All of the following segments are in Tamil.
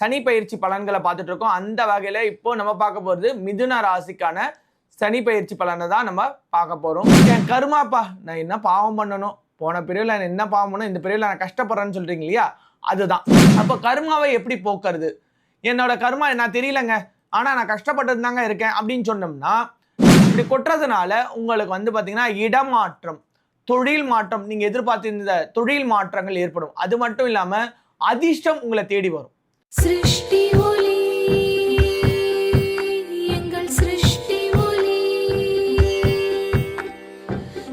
சனி பயிற்சி பலன்களை பார்த்துட்டு இருக்கோம் அந்த வகையில் இப்போ நம்ம பார்க்க போகிறது மிதுன ராசிக்கான சனி பயிற்சி பலனை தான் நம்ம பார்க்க போகிறோம் என் கருமாப்பா நான் என்ன பாவம் பண்ணணும்? போன பிரிவில் நான் என்ன பாவம் பண்ணணும்? இந்த பிரிவில் நான் கஷ்டப்படுறேன்னு சொல்கிறீங்க இல்லையா? அதுதான். அப்போ கருமாவை எப்படி போக்குறது? என்னோட கருமா நான் தெரியலங்க. ஆனால் நான் கஷ்டப்பட்டு தாங்க இருக்கேன் அப்படின்னு சொன்னோம்னா இப்படி கொட்டுறதுனால உங்களுக்கு வந்து பார்த்தீங்கன்னா இடமாற்றம் தொழில் மாற்றம் நீங்கள் எதிர்பார்த்திருந்த தொழில் மாற்றங்கள் ஏற்படும். அது மட்டும் இல்லாமல் அதிர்ஷ்டம் உங்களை தேடி வரும். சிருஷ்டி ஒளி. எங்கள் சிருஷ்டி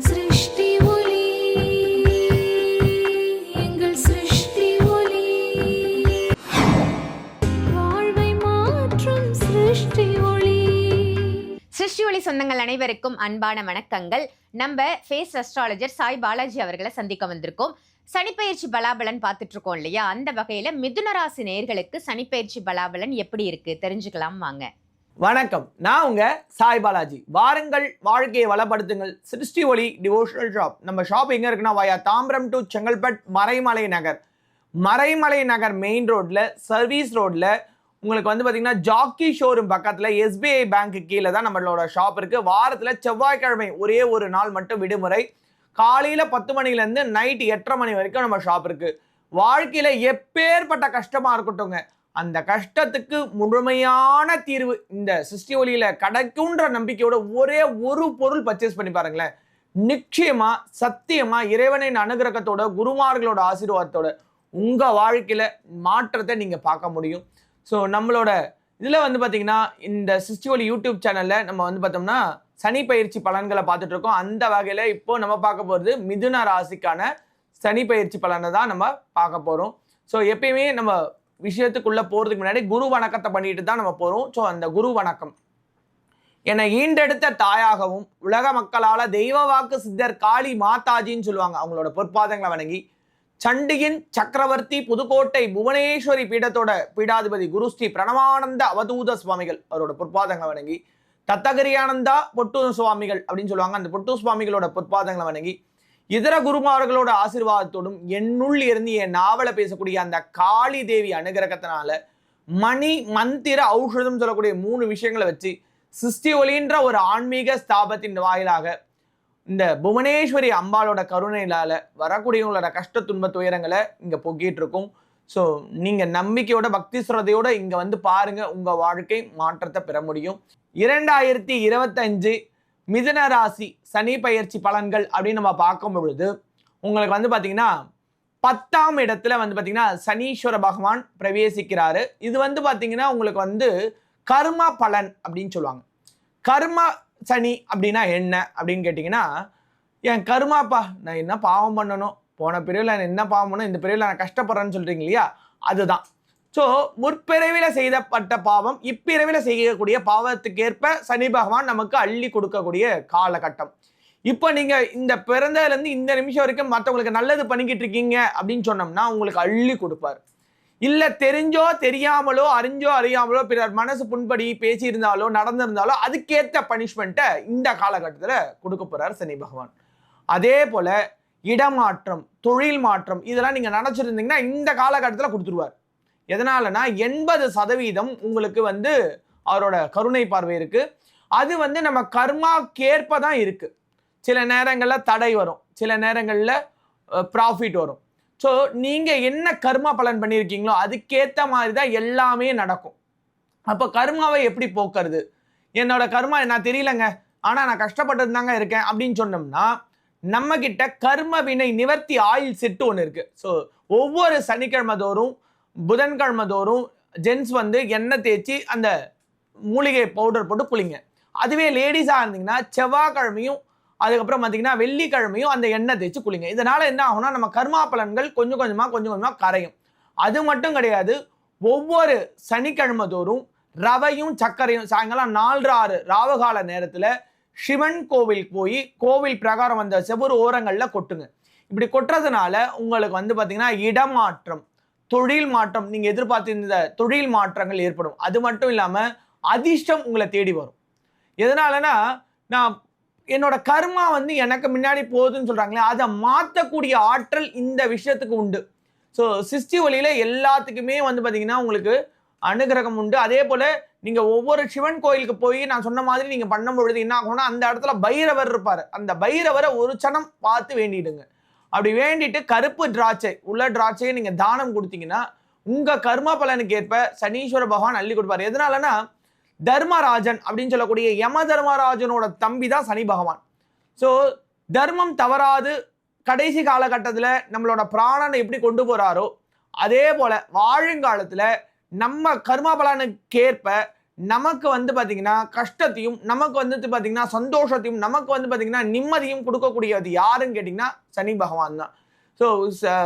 சிருஷ்டி எங்கள் சிருஷ்டி வாழ்வை மாற்றும் சிருஷ்டி ஒளி. சிருஷ்டி ஒளி சொந்தங்கள் அனைவருக்கும் அன்பான வணக்கங்கள். நம்ம ஃபேஸ் அஸ்ட்ராலஜர் சாய் பாலாஜி அவர்களை சந்திக்க வந்திருக்கோம். சனிப்பயிற்சி பலாபலன் பார்த்துட்டு இருக்கோம் இல்லையா? அந்த வகையில மிதுனராசி நேர்களுக்கு நேயர்களுக்கு பலாபலன் எப்படி இருக்கு? தெரிஞ்சுக்கலாம் வாங்க. வணக்கம். நான் உங்க சாய் பாலாஜி. வாருங்கள் வாழ்க்கையை வளப்படுத்துங்கள். சிருஷ்டி ஒளி டிவோஷனல் ஷாப். நம்ம ஷாப் எங்க இருக்குன்னா via Tambaram to Chengalpet Maraimalai Nagar. Maraimalai Nagar main ரோட்ல சர்வீஸ் ரோட்ல உங்களுக்கு வந்து பார்த்தீங்கன்னா ஜாக்கி ஷோரூம் பக்கத்தில் எஸ்பிஐ பேங்க் கீழே தான் நம்மளோட ஷாப் இருக்குது வாரத்தில் செவ்வாய்க்கிழமை ஒரே ஒரு நாள் மட்டும் விடுமுறை. காலையில் பத்து மணிலேருந்து நைட் எட்டரை மணி வரைக்கும் நம்ம ஷாப் இருக்குது வாழ்க்கையில் எப்பேற்பட்ட கஷ்டமாக இருக்கட்டும்ங்க. அந்த கஷ்டத்துக்கு முழுமையான தீர்வு இந்த சிஸ்டி ஒலியில் கிடைக்குன்ற நம்பிக்கையோட ஒரே ஒரு பொருள் பர்ச்சேஸ் பண்ணி பாருங்களேன். நிச்சயமா சத்தியமா இறைவனின் அனுகிரகத்தோட குருமார்களோட ஆசீர்வாதத்தோட உங்க வாழ்க்கையில மாற்றத்தை நீங்க பார்க்க முடியும். ஸோ நம்மளோட இதில் வந்து பார்த்தீங்கன்னா இந்த சிஸ்டி ஒலி யூடியூப் சேனலில் நம்ம வந்து பார்த்தோம்னா சனி பயிற்சி பலன்களை பார்த்துட்டு இருக்கோம் அந்த வகையில் இப்போ நம்ம பார்க்க போகிறது மிதுன ராசிக்கான சனி பயிற்சி பலனை தான் நம்ம பார்க்க போகிறோம் ஸோ எப்பயுமே நம்ம விஷயத்துக்குள்ளே போகிறதுக்கு முன்னாடி குரு வணக்கத்தை பண்ணிட்டு தான் நம்ம போகிறோம் ஸோ அந்த குரு வணக்கம். என்னை ஈண்டெடுத்த தாயாகவும் உலக மக்களால் தெய்வ வாக்கு சித்தர் காளி மாதாஜின்னு சொல்லுவாங்க. அவங்களோட பொற்பாதங்களை வணங்கி சண்டியின் சக்கரவர்த்தி புதுக்கோட்டை புவனேஸ்வரி பீடத்தோட பீடாதிபதி குரு ஸ்ரீ பிரணவானந்த அவதூத சுவாமிகள் அவரோட பொற்பாதங்களை வணங்கி தத்தகிரியானந்தா பொட்டு சுவாமிகள் அப்படின்னு சொல்லுவாங்க. அந்த பொட்டு சுவாமிகளோட பொற்பாதங்களை வணங்கி இதர குருமார்களோட ஆசீர்வாதத்தோடும் என்னுள் இருந்து என் நாவலை பேசக்கூடிய அந்த காளி தேவி அனுகிரகத்தினால மணி மந்திர ஔஷதம் சொல்லக்கூடிய மூணு விஷயங்களை வச்சு சிஸ்டி ஒலின்ற ஒரு ஆன்மீக ஸ்தாபத்தின் வாயிலாக இந்த புவனேஸ்வரி அம்பாளோட கருணையிலால வரக்கூடியவங்களோட கஷ்ட துன்ப துயரங்களை இங்க பொக்கிட்டு இருக்கும் ஸோ நீங்கள் நம்பிக்கையோட பக்தி ஸ்ரதையோட இங்கே வந்து பாருங்கள் உங்கள் வாழ்க்கை மாற்றத்தை பெற முடியும். இரண்டாயிரத்தி இருபத்தஞ்சு மிதன ராசி சனி பயிற்சி பலன்கள் அப்படின்னு நம்ம பார்க்கும் பொழுது உங்களுக்கு வந்து பார்த்தீங்கன்னா பத்தாம் இடத்துல வந்து பார்த்தீங்கன்னா சனீஸ்வர பகவான் பிரவேசிக்கிறாரு. இது வந்து பார்த்தீங்கன்னா உங்களுக்கு வந்து கர்ம பலன் அப்படின்னு சொல்லுவாங்க. கர்ம சனி அப்படின்னா என்ன அப்படின்னு கேட்டிங்கன்னா என் கர்மாப்பா நான் என்ன பாவம் பண்ணணும்? போன பிரிவில் நான் என்ன பாவம்னா இந்த பிரிவில் நான் கஷ்டப்படுறேன்னு சொல்கிறீங்க இல்லையா அதுதான். ஸோ முற்பிறவில் செய்தப்பட்ட பாவம் இப்பிறவில செய்யக்கூடிய பாவத்துக்கேற்ப சனி பகவான் நமக்கு அள்ளி கொடுக்கக்கூடிய காலகட்டம். இப்போ நீங்கள் இந்த பிறந்ததுலேருந்து இந்த நிமிஷம் வரைக்கும் மற்றவங்களுக்கு நல்லது பண்ணிக்கிட்டு இருக்கீங்க அப்படின்னு சொன்னோம்னா உங்களுக்கு அள்ளி கொடுப்பார். இல்லை தெரிஞ்சோ தெரியாமலோ அறிஞ்சோ அறியாமலோ பிறர் மனசு புண்படி பேசியிருந்தாலோ நடந்திருந்தாலோ அதுக்கேற்ற பனிஷ்மெண்ட்டை இந்த காலகட்டத்தில் கொடுக்க போகிறார் சனி பகவான். அதே போல் இடமாற்றம் தொழில் மாற்றம் இதெல்லாம் நீங்கள் நினச்சிருந்தீங்கன்னா இந்த காலகட்டத்தில் கொடுத்துருவார். எதனாலனா எண்பது சதவீதம் உங்களுக்கு வந்து அவரோட கருணை பார்வை இருக்குது அது வந்து நம்ம கர்மாக்கேற்ப தான் இருக்குது சில நேரங்களில் தடை வரும். சில நேரங்களில் ப்ராஃபிட் வரும். ஸோ நீங்கள் என்ன கர்மா பலன் பண்ணியிருக்கீங்களோ அதுக்கேற்ற மாதிரி தான் எல்லாமே நடக்கும். அப்போ கர்மாவை எப்படி போக்குறது? என்னோட கர்மா நான் தெரியலங்க. ஆனால் நான் கஷ்டப்பட்டு தாங்க இருக்கேன் அப்படின்னு சொன்னோம்னா நம்ம கிட்ட கர்ம வினை நிவர்த்தி ஆயில் செட்டு ஒன்று இருக்கு. ஸோ ஒவ்வொரு சனிக்கிழமை தோறும் புதன்கிழமை தோறும் ஜென்ஸ் வந்து எண்ணெய் தேய்ச்சி அந்த மூலிகை பவுடர் போட்டு குளிங்க அதுவே லேடிஸாக இருந்தீங்கன்னா செவ்வாய்க்கிழமையும் அதுக்கப்புறம் பார்த்தீங்கன்னா வெள்ளிக்கிழமையும் அந்த எண்ணெய் தேய்ச்சி குளிங்க இதனால் என்ன ஆகும்னா நம்ம கர்மா பலன்கள் கொஞ்சம் கொஞ்சமாக கொஞ்சம் கொஞ்சமாக கரையும். அது மட்டும் கிடையாது ஒவ்வொரு சனிக்கிழமை தோறும் ரவையும் சர்க்கரையும் சாயங்காலம் நாலு ஆறு ராவகால நேரத்தில் சிவன் கோவில் போய் கோவில் பிரகாரம் வந்த செவ்வொரு ஓரங்களில் கொட்டுங்க. இப்படி கொட்டுறதுனால உங்களுக்கு வந்து பார்த்தீங்கன்னா இடமாற்றம் தொழில் மாற்றம் நீங்கள் எதிர்பார்த்திருந்த தொழில் மாற்றங்கள் ஏற்படும். அது மட்டும் இல்லாமல் அதிர்ஷ்டம் உங்களை தேடி வரும். எதனாலனா நான் என்னோட கர்மா வந்து எனக்கு முன்னாடி போகுதுன்னு சொல்கிறாங்களே அதை மாற்றக்கூடிய ஆற்றல் இந்த விஷயத்துக்கு உண்டு. ஸோ சிஸ்டி ஒலியில் எல்லாத்துக்குமே வந்து பார்த்திங்கன்னா உங்களுக்கு அனுகிரகம் உண்டு. அதே போல் நீங்க ஒவ்வொரு சிவன் கோயிலுக்கு போய் நான் சொன்ன மாதிரி நீங்க பண்ணும் பொழுது என்ன ஆகும்னா அந்த இடத்துல பைரவர் இருப்பாரு. அந்த பைரவரை ஒரு சனம் பார்த்து வேண்டிடுங்க. அப்படி வேண்டிட்டு கருப்பு திராட்சை உள்ள திராட்சையை நீங்க தானம் கொடுத்தீங்கன்னா உங்க கர்ம பலனுக்கு ஏற்ப சனீஸ்வர பகவான் அள்ளி கொடுப்பார். எதனாலன்னா தர்மராஜன் அப்படின்னு சொல்லக்கூடிய யம தர்மராஜனோட தம்பி தான் சனி பகவான். ஸோ தர்மம் தவறாது கடைசி காலகட்டத்தில் நம்மளோட பிராணனை எப்படி கொண்டு போகிறாரோ அதே போல் வாழுங்காலத்தில் நம்ம கர்ம பலனுக்கேற்ப நமக்கு வந்து பார்த்தீங்கன்னா கஷ்டத்தையும் நமக்கு வந்து பார்த்தீங்கன்னா சந்தோஷத்தையும் நமக்கு வந்து பார்த்தீங்கன்னா நிம்மதியும் கொடுக்கக்கூடியது யாருன்னு கேட்டிங்கன்னா சனி பகவான் தான். ஸோ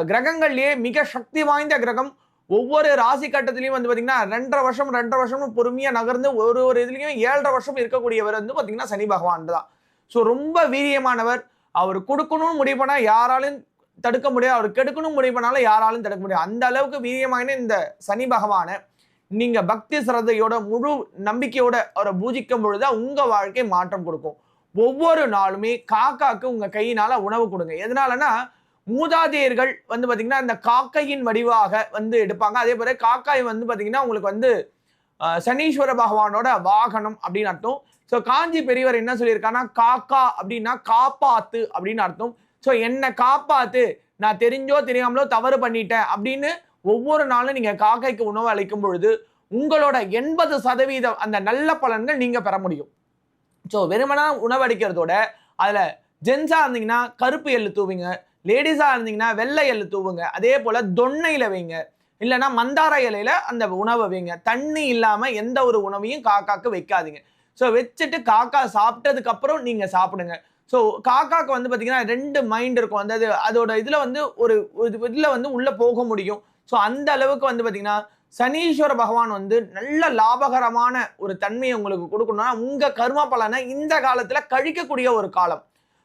கிரகங்கள்லேயே மிக சக்தி வாய்ந்த கிரகம். ஒவ்வொரு ராசி கட்டத்திலையும் வந்து பார்த்தீங்கன்னா ரெண்டரை வருஷம் ரெண்டரை வருஷமும் பொறுமையாக நகர்ந்து ஒரு ஒரு இதுலேயும் ஏழரை வருஷம் இருக்கக்கூடியவர் வந்து பார்த்தீங்கன்னா சனி பகவான் தான். ஸோ ரொம்ப வீரியமானவர். அவர் கொடுக்கணும்னு முடிவு பண்ணால் யாராலும் தடுக்க முடியாது. அவர் கெடுக்கணும் முடிவு பண்ணாலும் யாராலும் தடுக்க முடியாது. அந்த அளவுக்கு வீரியமான இந்த சனி பகவானை. நீங்க பக்தி சிரத்தையோட முழு நம்பிக்கையோட அவரை பூஜிக்கும் பொழுது உங்க வாழ்க்கை மாற்றம் கொடுக்கும். ஒவ்வொரு நாளுமே காக்காக்கு உங்க கையினால உணவு கொடுங்க. எதனாலனா மூதாதையர்கள் வந்து பாத்தீங்கன்னா இந்த காக்கையின் வடிவாக வந்து எடுப்பாங்க. அதே போல காக்காய் வந்து பாத்தீங்கன்னா உங்களுக்கு வந்து சனீஸ்வர பகவானோட வாகனம் அப்படின்னு அர்த்தம். ஸோ காஞ்சி பெரியவர் என்ன சொல்லியிருக்காங்கன்னா காக்கா அப்படின்னா காப்பாத்து அப்படின்னு அர்த்தம். ஸோ என்னை காப்பாத்து. நான் தெரிஞ்சோ தெரியாமலோ தவறு பண்ணிட்டேன் அப்படின்னு ஒவ்வொரு நாளும் நீங்கள் காக்கைக்கு உணவு அளிக்கும் பொழுது உங்களோட எண்பது சதவீதம் அந்த நல்ல பலன்கள் நீங்கள் பெற முடியும். ஸோ வெறுமனா உணவு அதில் ஜென்ஸாக ஜென்ஸா இருந்தீங்கன்னா கருப்பு எள்ளு தூவிங்க லேடிஸாக இருந்தீங்கன்னா வெள்ளை எள்ளு தூவுங்க அதே போல் தொன்னையில் வைங்க. இல்லைன்னா மந்தார இலையில அந்த உணவை வைங்க. தண்ணி இல்லாமல் எந்த ஒரு உணவையும் காக்காக்கு வைக்காதீங்க. ஸோ வச்சுட்டு காக்கா சாப்பிட்டதுக்கப்புறம் நீங்கள் சாப்பிடுங்க. ஸோ காக்காக்கு வந்து பார்த்தீங்கன்னா ரெண்டு மைண்ட் இருக்கும். அந்த அது- அதோட இதில் வந்து ஒரு இதில் வந்து உள்ளே போக முடியும். ஸோ அந்த அளவுக்கு வந்து பார்த்தீங்கன்னா சனீஸ்வர பகவான் வந்து நல்ல லாபகரமான ஒரு தன்மையை உங்களுக்கு கொடுக்கணும்னா உங்கள் கர்ம பலனை இந்த காலத்தில் கழிக்கக்கூடிய ஒரு காலம்.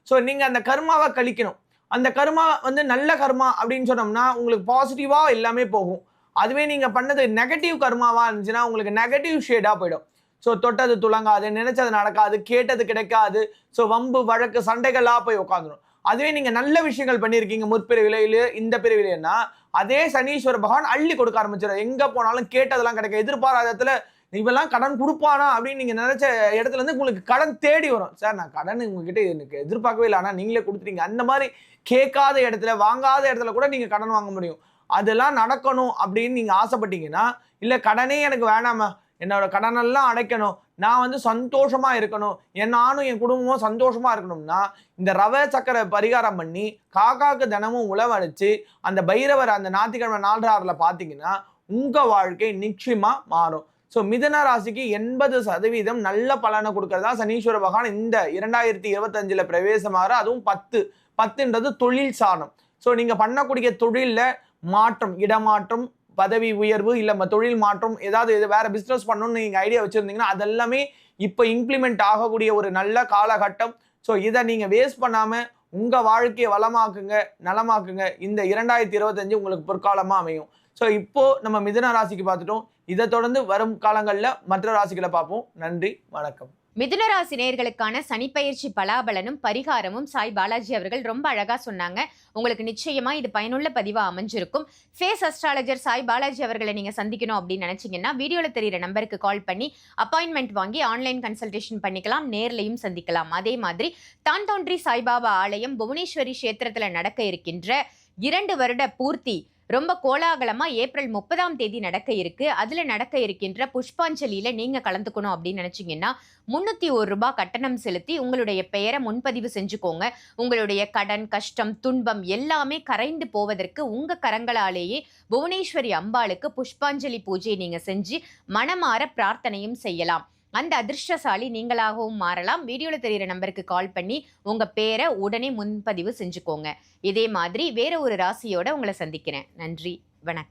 ஸோ நீங்கள் அந்த கர்மாவை கழிக்கணும். அந்த கர்மா வந்து நல்ல கர்மா அப்படின்னு சொன்னோம்னா உங்களுக்கு பாசிட்டிவாக எல்லாமே போகும். அதுவே நீங்கள் பண்ணது நெகட்டிவ் கர்மாவாக இருந்துச்சுன்னா உங்களுக்கு நெகட்டிவ் ஷேடாக போயிடும். ஸோ தொட்டது துளங்காது நினைச்சது நடக்காது கேட்டது கிடைக்காது. ஸோ வம்பு வழக்கு சண்டைகளாக போய் உட்காந்துரும் அதுவே நீங்க நல்ல விஷயங்கள் பண்ணியிருக்கீங்க முற்பிரிவில இந்த பிரிவிலன்னா அதே சனீஸ்வர பகவான் அள்ளி கொடுக்க ஆரம்பிச்சிடும் எங்க போனாலும் கேட்டதெல்லாம் கிடைக்கும் எதிர்பாராத இடத்துல இவெல்லாம் கடன் கொடுப்பானா? அப்படின்னு நீங்க நினைச்ச இடத்துல இருந்து உங்களுக்கு கடன் தேடி வரும். சார் நான் கடன் உங்ககிட்ட எனக்கு எதிர்பார்க்கவே இல்லை. ஆனா நீங்களே கொடுத்துட்டீங்க. அந்த மாதிரி கேட்காத இடத்துல வாங்காத இடத்துல கூட நீங்க கடன் வாங்க முடியும். அதெல்லாம் நடக்கணும் அப்படின்னு நீங்க ஆசைப்பட்டீங்கன்னா இல்ல கடனே எனக்கு வேணாமா என்னோட கடனெல்லாம் அடைக்கணும். நான் வந்து சந்தோஷமா இருக்கணும். என் நானும் என் குடும்பமும் சந்தோஷமா இருக்கணும்னா இந்த ரவை சக்கரை பரிகாரம் பண்ணி காக்காக்கு தினமும் உழவழைச்சு அந்த பைரவர் அந்த ஞாயிற்றுக்கிழமை நாலராறுல பார்த்தீங்கன்னா உங்க வாழ்க்கை நிச்சயமா மாறும். ஸோ மிதன ராசிக்கு எண்பது சதவீதம் நல்ல பலனை கொடுக்கறதா சனீஸ்வர பகவான் இந்த இரண்டாயிரத்தி இருபத்தஞ்சில் பிரவேசமாகிற அதுவும் பத்து. பத்துன்றது தொழில் சாணம். ஸோ நீங்கள் பண்ணக்கூடிய தொழிலில் மாற்றம் இடமாற்றம் பதவி உயர்வு இல்லை தொழில் மாற்றம் ஏதாவது இது வேறு பிஸ்னஸ் பண்ணணும்னு நீங்கள் ஐடியா வச்சுருந்தீங்கன்னா அதெல்லாமே இப்போ இம்ப்ளிமெண்ட் ஆகக்கூடிய ஒரு நல்ல காலகட்டம். ஸோ இதை நீங்கள் வேஸ்ட் பண்ணாமல் உங்கள் வாழ்க்கையை வளமாக்குங்க நலமாக்குங்க. இந்த இரண்டாயிரத்தி இருபத்தஞ்சு உங்களுக்கு பொற்காலமாக அமையும். ஸோ இப்போது நம்ம மிதன ராசிக்கு பார்த்துட்டோம். இதை தொடர்ந்து வரும் காலங்களில் மற்ற ராசிகளை பார்ப்போம். நன்றி வணக்கம். மிதுனராசி நேர்களுக்கான சனிப்பயிற்சி பலாபலனும் பரிகாரமும் சாய் பாலாஜி அவர்கள் ரொம்ப அழகா சொன்னாங்க. உங்களுக்கு நிச்சயமா இது பயனுள்ள பதிவாக அமைஞ்சிருக்கும். ஃபேஸ் அஸ்ட்ராலஜர் சாய் பாலாஜி அவர்களை நீங்க சந்திக்கணும் அப்படின்னு நினைச்சீங்கன்னா வீடியோல தெரியிற நம்பருக்கு கால் பண்ணி அப்பாயின்மெண்ட் வாங்கி ஆன்லைன் கன்சல்டேஷன் பண்ணிக்கலாம் நேர்லையும் சந்திக்கலாம். அதே மாதிரி தான் தோன்றி சாய்பாபா ஆலயம் புவனேஸ்வரி கஷேத்திரத்தில் நடக்க இருக்கின்ற இரண்டு வருட பூர்த்தி ரொம்ப கோலாகலமாக ஏப்ரல் முப்பதாம் தேதி நடக்க இருக்கு. அதில் நடக்க இருக்கின்ற புஷ்பாஞ்சலியில் நீங்கள் கலந்துக்கணும் அப்படின்னு நினச்சிங்கன்னா முந்நூற்றி ஒரு ரூபா கட்டணம் செலுத்தி உங்களுடைய பெயரை முன்பதிவு செஞ்சுக்கோங்க. உங்களுடைய கடன் கஷ்டம் துன்பம் எல்லாமே கரைந்து போவதற்கு உங்கள் கரங்களாலேயே புவனேஸ்வரி அம்பாளுக்கு புஷ்பாஞ்சலி பூஜையை நீங்கள் செஞ்சு மனமாற பிரார்த்தனையும் செய்யலாம். அந்த அதிர்ஷ்டசாலி நீங்களாகவும் மாறலாம். வீடியோவில் தெரியிற நம்பருக்கு கால் பண்ணி உங்கள் பேரை உடனே முன்பதிவு செஞ்சுக்கோங்க. இதே மாதிரி வேற ஒரு ராசியோட உங்களை சந்திக்கிறேன். நன்றி. வணக்கம்.